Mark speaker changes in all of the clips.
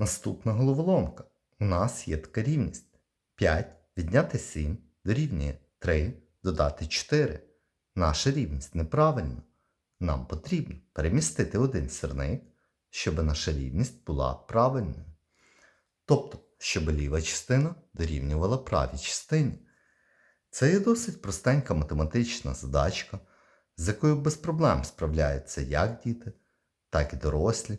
Speaker 1: Наступна головоломка. У нас є така рівність. 5 відняти 7 дорівнює 3 додати 4. Наша рівність неправильна. Нам потрібно перемістити один сірник, щоб наша рівність була правильною. Тобто, щоб ліва частина дорівнювала правій частині. Це є досить простенька математична задачка, з якою без проблем справляються як діти, так і дорослі.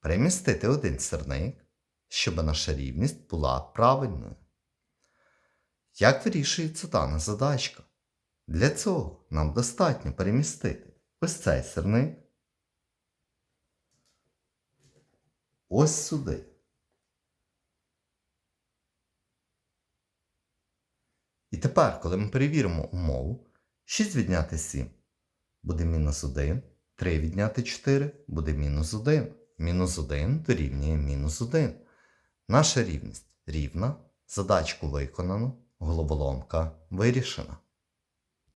Speaker 1: перемістити один сірник, щоб наша рівність була правильною. Як вирішується дана задачка? Для цього нам достатньо перемістити ось цей сірник ось сюди. І тепер, коли ми перевіримо умову, 6 відняти 7 буде мінус 1, 3 відняти 4 буде мінус 1. Мінус 1 дорівнює мінус 1. Наша рівність рівна, задачку виконано, головоломка вирішена.